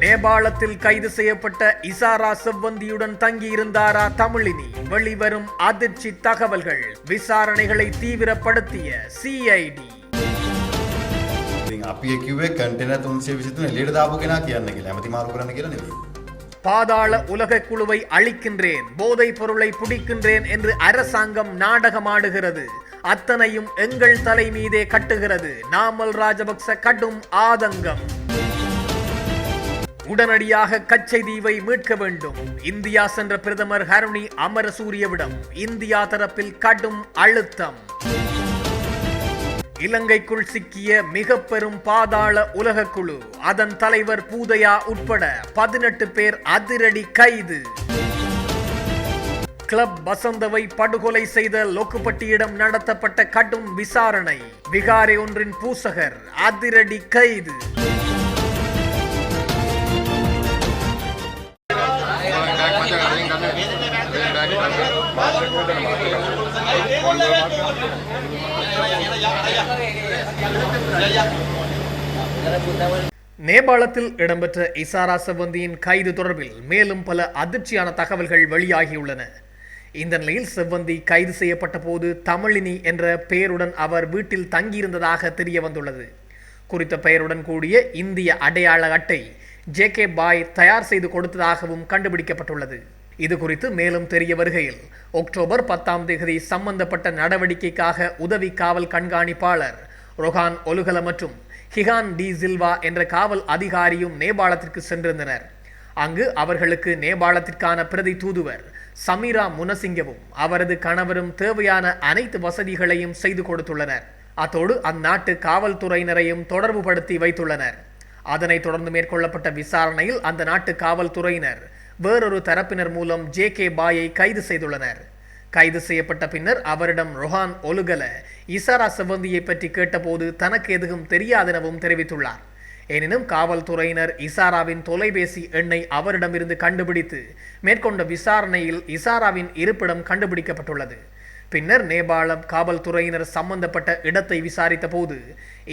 நேபாளத்தில் கைது செய்யப்பட்ட இசாரா செவ்வந்தியுடன் தங்கியிருந்தாரா தமிழினி வெளிவரும் அதிர்ச்சி தகவல்கள் விசாரணைகளை தீவிரப்படுத்திய சிஐடி ඉතින් අපි කිවේ කටන තුන්සේ විසිතුන ලෙඩ දාපු කෙනා කියන්න කියලා ඇමති මාරු කරන්න කියලා නෙවෙයි. பாதாள உலக குழுவை அழிக்கின்றேன் போதைப் பொருளை பிடிக்கின்றேன் என்று அரசாங்கம் நாடகமாடுகிறது அத்தனையும் எங்கள் தலை மீதே கட்டுகிறது. நாமல் ராஜபக்ச கடும் ஆதங்கம். உடனடியாக கச்சை தீவை மீட்க வேண்டும். இந்தியா சென்ற பிரதமர் ஹருணி அமரசூரியவிடம் இந்தியா தரப்பில் கடும் அழுத்தம். இலங்கைக்குள் சிக்கிய மிக பெரும் பாதாள உலக குழு அதன் தலைவர் பூதையா உட்பட பதினெட்டு பேர் அதிரடி கைது. கிளப் வசந்தவை படுகொலை செய்த லோக்குப்பட்டியிடம் நடத்தப்பட்ட கடும் விசாரணை. விகாரை ஒன்றின் பூசகர் அதிரடி கைது. நேபாளத்தில் இடம்பெற்ற இசாரா செவ்வந்தியின் கைது தொடர்பில் மேலும் பல அதிர்ச்சியான தகவல்கள் வெளியாகியுள்ளன. இந்த நிலையில் செவ்வந்தி கைது செய்யப்பட்ட போது தமிழினி என்ற பெயருடன் அவர் வீட்டில் தங்கியிருந்ததாக தெரிய வந்துள்ளது. குறித்த பெயருடன் கூடிய இந்திய அடையாள அட்டை ஜே கே பாய் தயார் செய்து கொடுத்ததாகவும் கண்டுபிடிக்கப்பட்டுள்ளது. இது குறித்து மேலும் தெரிய வருகையில் அக்டோபர் பத்தாம் தேதி சம்பந்தப்பட்ட நடவடிக்கைக்காக உதவி காவல் கண்காணிப்பாளர் ரொஹான் ஒலுகல மற்றும் ஹிகான் டி சில்வா என்ற காவல் அதிகாரியும் நேபாளத்திற்கு சென்றிருந்தனர். அங்கு அவர்களுக்கு நேபாளத்திற்கான பிரதி தூதுவர் சமீரா முனசிங்கவும் அவரது கணவரும் தேவையான அனைத்து வசதிகளையும் செய்து கொடுத்துள்ளனர். அத்தோடு அந்நாட்டு காவல்துறையினரையும் தொடர்புபடுத்தி வைத்துள்ளனர். அதனைத் தொடர்ந்து மேற்கொள்ளப்பட்ட விசாரணையில் அந்த நாட்டு காவல்துறையினர் வேறொரு தரப்பினர் மூலம் ஜே கே பாயை கைது செய்துள்ளனர். கைது செய்யப்பட்ட பின்னர் அவரிடம் ரொஹான் ஒலுகல இசாரா செவ்வந்தியை பற்றி கேட்டபோது தனக்கு எதுவும் தெரியாதெனவும் தெரிவித்துள்ளார். எனினும் காவல்துறையினர் இசாராவின் தொலைபேசி எண்ணை அவரிடமிருந்து கண்டுபிடித்து மேற்கொண்ட விசாரணையில் இசாராவின் இருப்பிடம் கண்டுபிடிக்கப்பட்டுள்ளது. பின்னர் நேபாளம் காவல்துறையினர் சம்பந்தப்பட்ட இடத்தை விசாரித்த போது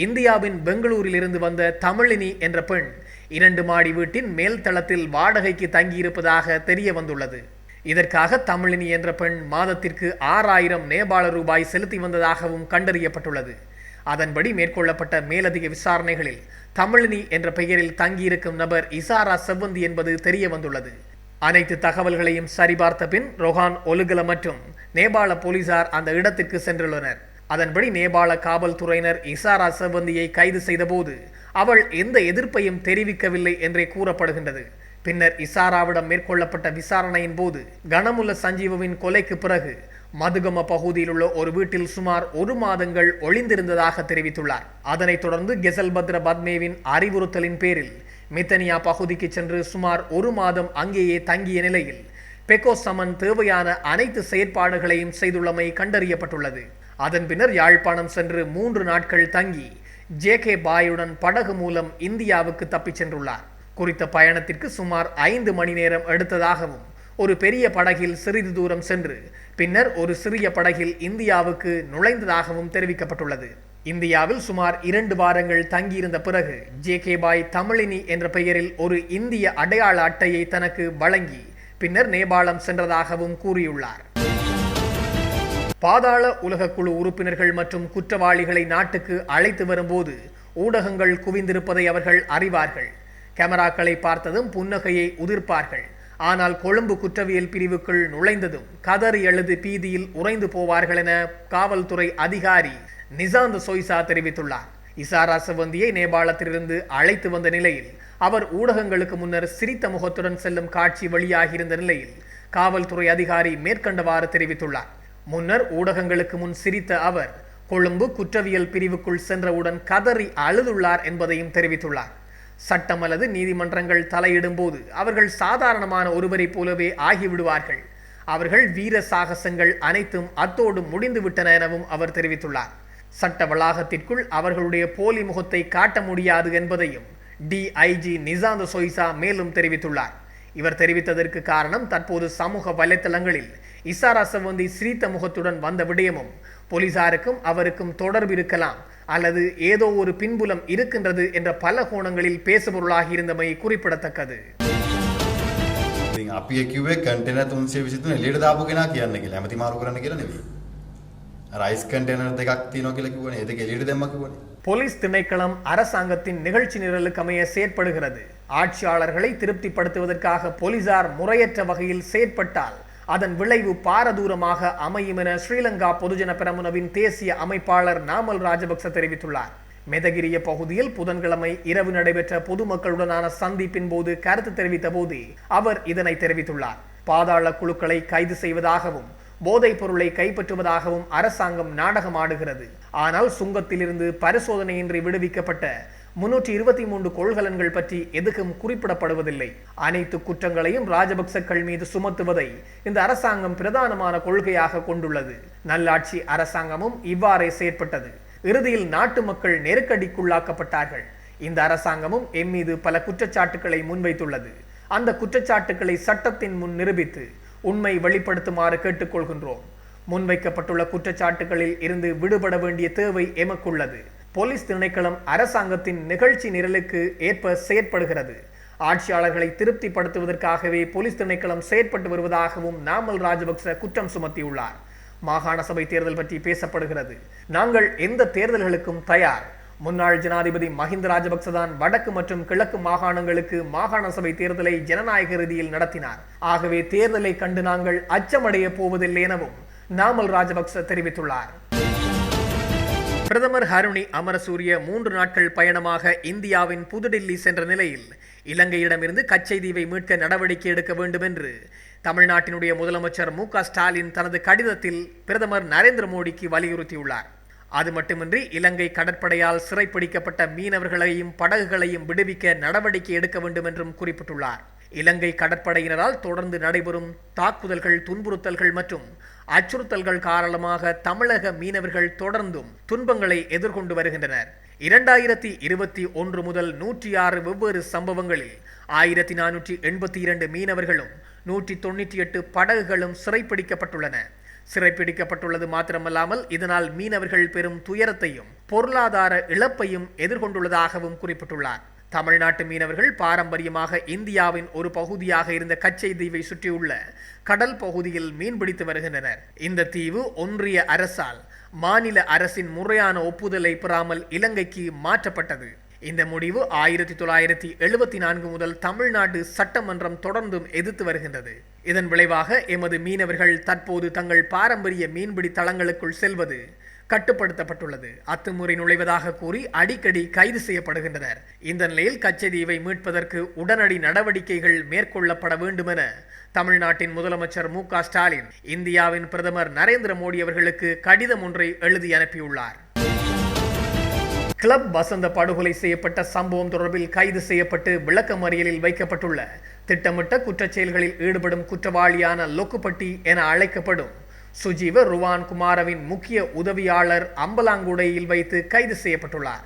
இந்தியாவின் பெங்களூரிலிருந்து வந்த தமிழினி என்ற பெண் இரண்டு மாடி வீட்டின் மேல் தளத்தில் வாடகைக்கு தங்கியிருப்பதாக தெரிய வந்துள்ளது இதற்காக தமிழினி என்ற பெண் மாதத்திற்கு ஆறாயிரம் நேபாள ரூபாய் செலுத்தி வந்ததாகவும் கண்டறியப்பட்டுள்ளது. அதன்படி மேற்கொள்ளப்பட்ட மேலதிக விசாரணைகளில் தமிழினி என்ற பெயரில் தங்கியிருக்கும் நபர் இசாரா செவ்வந்தி என்பது தெரிய வந்துள்ளது அனைத்து தகவல்களையும் சரிபார்த்த பின் ரொஹான் ஒலுகல மற்றும் நேபாள போலீசார் அந்த இடத்திற்கு சென்றுள்ளனர். அதன்படி நேபாள காவல்துறையினர் இசாரா செவ்வந்தியை கைது செய்தபோது அவள் எந்த எதிர்ப்பையும் தெரிவிக்கவில்லை என்றே கூறப்படுகின்றது. பின்னர் இசாராவிடம் மேற்கொள்ளப்பட்ட விசாரணையின் போது கனமுல்ல சஞ்சீவவின் கொலைக்கு பிறகு மதுகம பகுதியில் உள்ள ஒரு வீட்டில் சுமார் ஒரு மாதங்கள் ஒளிந்திருந்ததாக தெரிவித்துள்ளார். அதனைத் தொடர்ந்து கெசல்பத்ர பத்மேவின் அறிவுறுத்தலின் பேரில் மித்தனியா பகுதிக்கு சென்று சுமார் ஒரு மாதம் அங்கேயே தங்கிய நிலையில் பெக்கோ சமன் தேவையான அனைத்து செயற்பாடுகளையும் செய்துள்ளமை கண்டறியப்பட்டுள்ளது. அதன் பின்னர் யாழ்ப்பாணம் சென்று மூன்று நாட்கள் தங்கி ஜே கே பாயுடன் படகு மூலம் இந்தியாவுக்கு தப்பிச் சென்றுள்ளார். குறித்த பயணத்திற்கு சுமார் ஐந்து மணி நேரம் எடுத்ததாகவும் ஒரு பெரிய படகில் சிறிது தூரம் சென்று பின்னர் ஒரு சிறிய படகில் இந்தியாவுக்கு நுழைந்ததாகவும் தெரிவிக்கப்பட்டுள்ளது. இந்தியாவில் சுமார் இரண்டு வாரங்கள் தங்கியிருந்த பிறகு ஜே கே பாய் தமிழினி என்ற பெயரில் ஒரு இந்திய அடையாள அட்டையை தனக்கு வழங்கி பின்னர் நேபாளம் சென்றதாகவும் கூறியுள்ளார். பாதாள உலகக்குழு உறுப்பினர்கள் மற்றும் குற்றவாளிகளை நாட்டுக்கு அழைத்து வரும்போது ஊடகங்கள் குவிந்திருப்பதை அவர்கள் அறிவார்கள். கேமராக்களை பார்த்ததும் புன்னகையை உதிர்ப்பார்கள். ஆனால் கொழும்பு குற்றவியல் பிரிவுக்குள் நுழைந்ததும் கதறி எழுது பீதியில் உறைந்து போவார்கள் என காவல்துறை அதிகாரி நிசாந்த் சொய்சா தெரிவித்துள்ளார். இசாரா செவந்தியை நேபாளத்திலிருந்து அழைத்து வந்த நிலையில் அவர் ஊடகங்களுக்கு முன்னர் சிரித்த முகத்துடன் செல்லும் காட்சி வெளியாகியிருந்த நிலையில் காவல்துறை அதிகாரி மேற்கண்டவாறு தெரிவித்துள்ளார். முன்னர் ஊடகங்களுக்கு முன் சிரித்த அவர் கொழும்பு குற்றவியல் பிரிவுக்குள் சென்றவுடன் கதறி அழுதுள்ளார் என்பதையும் தெரிவித்துள்ளார். சட்டம் அல்லது நீதிமன்றங்கள் தலையிடும் போது அவர்கள் சாதாரணமான ஒருவரைப் போலவே ஆகிவிடுவார்கள். அவர்கள் வீர சாகசங்கள் அனைத்தும் அத்தோடு முடிந்துவிட்டன எனவும் அவர் தெரிவித்துள்ளார். சட்ட வளாகத்திற்குள் அவர்களுடைய போலி முகத்தை காட்ட முடியாது என்பதையும் டிஐஜி நிசாந்த சொய்சா மேலும் தெரிவித்துள்ளார். இவர் தெரிவித்ததற்கு காரணம் தற்போது சமூக வலைத்தளங்களில் இசாரா சவந்தி சிரித்த முகத்துடன் வந்த விடயமும் போலீசாருக்கும் அவருக்கும் தொடர்பு இருக்கலாம் அல்லது ஏதோ ஒரு பின்புலம் இருக்கின்றது என்ற பல கோணங்களில் பேசுபொருளாகி இருந்தமை குறிப்பிடத்தக்கது ඉතින් අපි ඒ කිව්වේ කන්ටේනර් 323 එළියට දාපු කෙනා කියන්න කියලා. ඇමති මාරු කරන්න කියලා නෙවෙයි. රයිස් කන්ටේනර් දෙකක් තියෙනවා කියලා කිව්වනේ. ඒ දෙක එළියට දැම්මා කිව්වනේ. போலீஸ் திணைக்களம் அரசாங்கத்தின் நிகழ்ச்சி நிரலுக்கு அமைய செயற்படுகிறது ஆட்சியாளர்களை திருப்திப்படுத்துவதற்காக போலீசார் முறையற்ற வகையில் செயற்பட்டால் அதன் விளைவு பாரதூரமாக அமையும் என ஸ்ரீலங்கா பொதுஜன பெரமுனவின் தேசிய அமைப்பாளர் நாமல் ராஜபக்ச தெரிவித்துள்ளார். மெதகிரிய பகுதியில் புதன்கிழமை இரவு நடைபெற்ற பொதுமக்களுடனான சந்திப்பின் போது கருத்து தெரிவித்த போதே அவர் இதனை தெரிவித்துள்ளார். பாதாள குழுக்களை கைது செய்வதாகவும் போதைப் பொருளை கைப்பற்றுவதாகவும் அரசாங்கம் நாடகமாடுகிறது. ஆனால் சுங்கத்திலிருந்து பரிசோதனையின்றி விடுவிக்கப்பட்ட முன்னூற்றி இருபத்தி மூன்று கொள்கலன்கள் பற்றி எதுவும் குறிப்பிடப்படுவதில்லை. அனைத்து குற்றங்களையும் ராஜபக்சக்கள் மீது சுமத்துவதை இந்த அரசாங்கம் பிரதானமான கொள்கையாக கொண்டுள்ளது. நல்லாட்சி அரசாங்கமும் இவ்வாறே செயற்பட்டது. இறுதியில் நாட்டு மக்கள் நெருக்கடிக்குள்ளாக்கப்பட்டார்கள். இந்த அரசாங்கமும் எம் மீது பல குற்றச்சாட்டுக்களை முன்வைத்துள்ளது. அந்த குற்றச்சாட்டுக்களை சட்டத்தின் முன் நிரூபித்து உண்மை வெளிப்படுத்துமாறு கேட்டுக்கொள்கின்றோம். முன்வைக்கப்பட்டுள்ள குற்றச்சாட்டுகளில் இருந்து விடுபட வேண்டிய தேவை எமக்குள்ளது. போலீஸ் திணைக்களம் அரசாங்கத்தின் நிகழ்ச்சி நிரலுக்கு ஏற்ப செயற்படுகிறது. ஆட்சியாளர்களை திருப்திப்படுத்துவதற்காகவே போலீஸ் திணைக்களம் செயற்பட்டு வருவதாகவும் நாமல் ராஜபக்ச குற்றம் சுமத்தியுள்ளார். மாகாண சபை தேர்தல் பற்றி பேசப்படுகிறது. நாங்கள் எந்த தேர்தல்களுக்கும் தயார். முன்னாள் ஜனாதிபதி மஹிந்த ராஜபக்ச தான் வடக்கு மற்றும் கிழக்கு மாகாணங்களுக்கு மாகாண சபை தேர்தலை ஜனநாயக ரீதியில் நடத்தினார். ஆகவே தேர்தலை கண்டு நாங்கள் அச்சமடைய போவதில்லை எனவும் நாமல் ராஜபக்ச தெரிவித்துள்ளார். பிரதமர் ஹருணி அமரசூரிய மூன்று நாட்கள் பயணமாக இந்தியாவின் புதுடில்லி சென்ற நிலையில் இலங்கையிடமிருந்து கச்சைதீவை மீட்க நடவடிக்கை எடுக்க வேண்டும் என்று தமிழ்நாட்டினுடைய முதலமைச்சர் மு க ஸ்டாலின் தனது கடிதத்தில் பிரதமர் நரேந்திர மோடிக்கு வலியுறுத்தியுள்ளார். அது மட்டுமின்றி இலங்கை கடற்படையால் சிறைப்பிடிக்கப்பட்ட மீனவர்களையும் படகுகளையும் விடுவிக்க நடவடிக்கை எடுக்க வேண்டும் என்றும் குறிப்பிட்டுள்ளார். இலங்கை கடற்படையினரால் தொடர்ந்து நடைபெறும் தாக்குதல்கள் துன்புறுத்தல்கள் மற்றும் அச்சுறுத்தல்கள் காரணமாக தமிழக மீனவர்கள் தொடர்ந்தும் துன்பங்களை எதிர்கொண்டு வருகின்றனர். இரண்டாயிரத்தி இருபத்தி ஒன்று முதல் நூற்றி ஆறு வெவ்வேறு சம்பவங்களில் ஆயிரத்தி நானூற்றி எண்பத்தி இரண்டு மீனவர்களும் நூற்றி தொண்ணூற்றி எட்டு படகுகளும் சிறைப்பிடிக்கப்பட்டுள்ளன. சிறைப்பிடிக்கப்பட்டுள்ளது மாத்திரமல்லாமல் இதனால் மீனவர்கள் பெரும் துயரத்தையும் பொருளாதார இழப்பையும் எதிர்கொண்டுள்ளதாகவும் குறிப்பிட்டுள்ளார். தமிழ்நாட்டு மீனவர்கள் பாரம்பரியமாக இந்தியாவின் ஒரு பகுதியாக இருந்த கச்சை தீவை சுற்றியுள்ள கடல் பகுதியில் மீன்பிடித்து வருகின்றனர். இந்த தீவு ஒன்றிய அரசால் மாநில அரசின் முறையான ஒப்புதலை பெறாமல் இலங்கைக்கு மாற்றப்பட்டது. இந்த முடிவு ஆயிரத்தி தொள்ளாயிரத்தி எழுபத்தி நான்கு முதல் தமிழ்நாடு சட்டமன்றம் தொடர்ந்தும் எதிர்த்து வருகின்றது. இதன் விளைவாக எமது மீனவர்கள் தற்போது தங்கள் பாரம்பரிய மீன்பிடி தளங்களுக்குள் செல்வது கட்டுப்படுத்தப்பட்டுள்ளது. அத்துமுறை நுழைவதாக கூறி அடிக்கடி கைது செய்யப்படுகின்றனர். இந்த நிலையில் கச்சதீவை மீட்பதற்கு உடனடி நடவடிக்கைகள் மேற்கொள்ளப்பட வேண்டுமென தமிழ்நாட்டின் முதலமைச்சர் மு ஸ்டாலின் இந்தியாவின் பிரதமர் நரேந்திர மோடி அவர்களுக்கு கடிதம் ஒன்றை எழுதி அனுப்பியுள்ளார். கிளப் வசந்த படுகொலை செய்யப்பட்ட சம்பவம் தொடர்பில் கைது செய்யப்பட்டு விளக்கமறியலில் வைக்கப்பட்டுள்ள திட்டமிட்ட குற்றச்செயல்களில் ஈடுபடும் குற்றவாளியான லொக்குப்பட்டி என அழைக்கப்படும் சுஜீவ ருவான் குமாரவின் முக்கிய உதவியாளர் அம்பலாங்குடையில் வைத்து கைது செய்யப்பட்டுள்ளார்.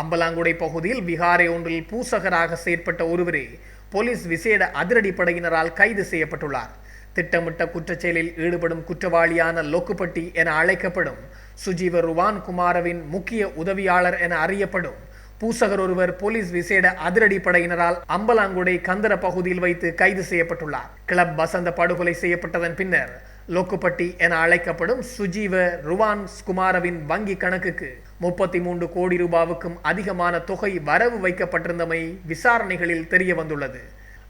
அம்பலாங்குடை பகுதியில் விகாரை ஒன்றில் பூசகராக செயற்பட்ட ஒருவரே போலீஸ் விசேட அதிரடிப்படையினரால் கைது செய்யப்பட்டுள்ளார். திட்டமிட்ட குற்றச்செயலில் ஈடுபடும் குற்றவாளியான லொக்குப்பட்டி என அழைக்கப்படும் சுஜீவ ருவான் குமாரவின் முக்கிய உதவியாளர் என அறியப்படும் பூசகர் ஒருவர் போலீஸ் விசேட அதிரடிப்படையினரால் அம்பலாங்குடை கந்தர பகுதியில் வைத்து கைது செய்யப்பட்டுள்ளார். கிளப் வசந்த படுகொலை செய்யப்பட்டதன் பின்னர் லோக்குப்பட்டி என அழைக்கப்படும் சுஜீவ ருவான் குமாரவின் வங்கி கணக்குக்கு முப்பத்தி மூன்று கோடி ரூபாவுக்கும் அதிகமான தொகை வரவு வைக்கப்பட்டிருந்தமை விசாரணைகளில் தெரிய வந்துள்ளது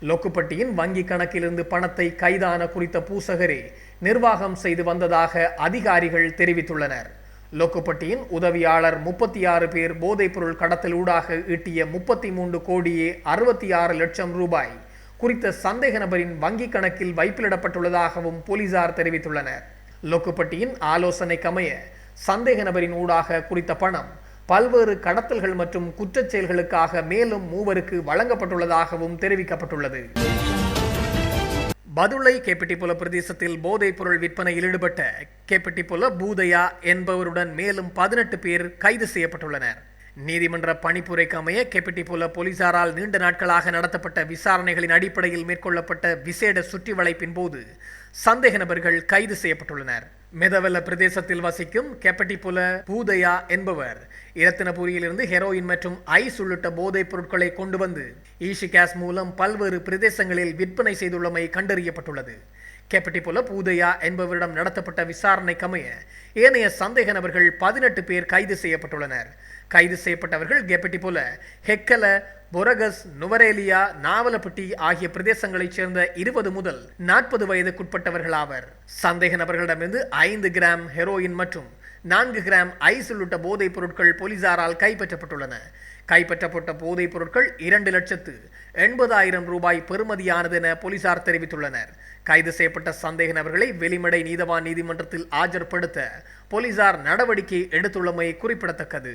லொக்குப்பட்டியின் வங்கி கணக்கிலிருந்து பணத்தை கைதான குறித்த பூசகரே நிர்வாகம் செய்து வந்ததாக அதிகாரிகள் தெரிவித்துள்ளனர். லொக்குப்பட்டியின் உதவியாளர் முப்பத்தி ஆறு பேர் போதைப்பொருள் கடத்தல் ஊடாக ஈட்டிய முப்பத்தி மூன்று கோடியே அறுபத்தி ஆறு லட்சம் ரூபாய் குறித்த சந்தேக நபரின் வங்கி கணக்கில் வைப்பிலிடப்பட்டுள்ளதாகவும் போலீசார் தெரிவித்துள்ளனர். லொக்குப்பட்டியின் ஆலோசனைக்கமைய சந்தேக நபரின் ஊடாக குறித்த பணம் பல்வேறு கடத்தல்கள் மற்றும் குற்றச் செயல்களுக்காக மேலும் மூவருக்கு வழங்கப்பட்டுள்ளதாகவும் தெரிவிக்கப்பட்டுள்ளது. பதுளை கேப்பிட்டிபுல பிரதேசத்தில் போதைப் பொருள் விற்பனையில் ஈடுபட்ட கேப்பிட்டிபுல பூதையா என்பவருடன் மேலும் பதினெட்டு பேர் கைது செய்யப்பட்டுள்ளனர். நீதிமன்ற பணிப்புரைக்கு அமைய கெப்பிட்டிபுல போலீசாரால் நீண்ட நாட்களாக நடத்தப்பட்ட விசாரணைகளின் அடிப்படையில் மேற்கொள்ளப்பட்ட விசேட சுற்றி வளைப்பின் போது சந்தேக நபர்கள் கைது செய்யப்பட்டுள்ளனர். மெதவெல்ல பிரதேசத்தில் வசிக்கும் கெப்பட்டிபுல பூதயா என்பவர் இரத்தினபுரியிலிருந்து ஹெரோயின் மற்றும் ஐஸ் உள்ளிட்ட போதைப் பொருட்களை கொண்டு வந்து ஈஷி கேஸ் மூலம் பல்வேறு பிரதேசங்களில் விற்பனை செய்துள்ளமை கண்டறியப்பட்டுள்ளது. கெப்பட்டிபுல பூதையா என்பவரிடம் நடத்தப்பட்ட விசாரணைக்கமைய ஏனைய சந்தேக நபர்கள் பதினெட்டு பேர் கைது செய்யப்பட்டுள்ளனர். கைது செய்யப்பட்டவர்கள் கெப்பட்டிபுல ஹெக்கல பொரகஸ் நுவரேலியா நாவலப்பட்டி ஆகிய பிரதேசங்களைச் சேர்ந்த இருபது முதல் நாற்பது வயதுக்குட்பட்டவர்கள் ஆவர் சந்தேக நபர்களிடமிருந்து ஐந்து கிராம் ஹெரோயின் மற்றும் நான்கு கிராம் ஐஸ் உள்ளிட்ட போதைப் பொருட்கள் போலீசாரால் கைப்பற்றப்பட்டுள்ளன. கைப்பற்றப்பட்ட போதைப் பொருட்கள் இரண்டு லட்சத்து எண்பதாயிரம் ரூபாய் பெறுமதியானது என போலீசார் தெரிவித்துள்ளனர். கைது செய்யப்பட்ட சந்தேக நபர்களை வெளிமடை நீதவான் நீதிமன்றத்தில் ஆஜர்படுத்த போலீசார் நடவடிக்கை எடுத்துள்ளமை குறிப்பிடத்தக்கது.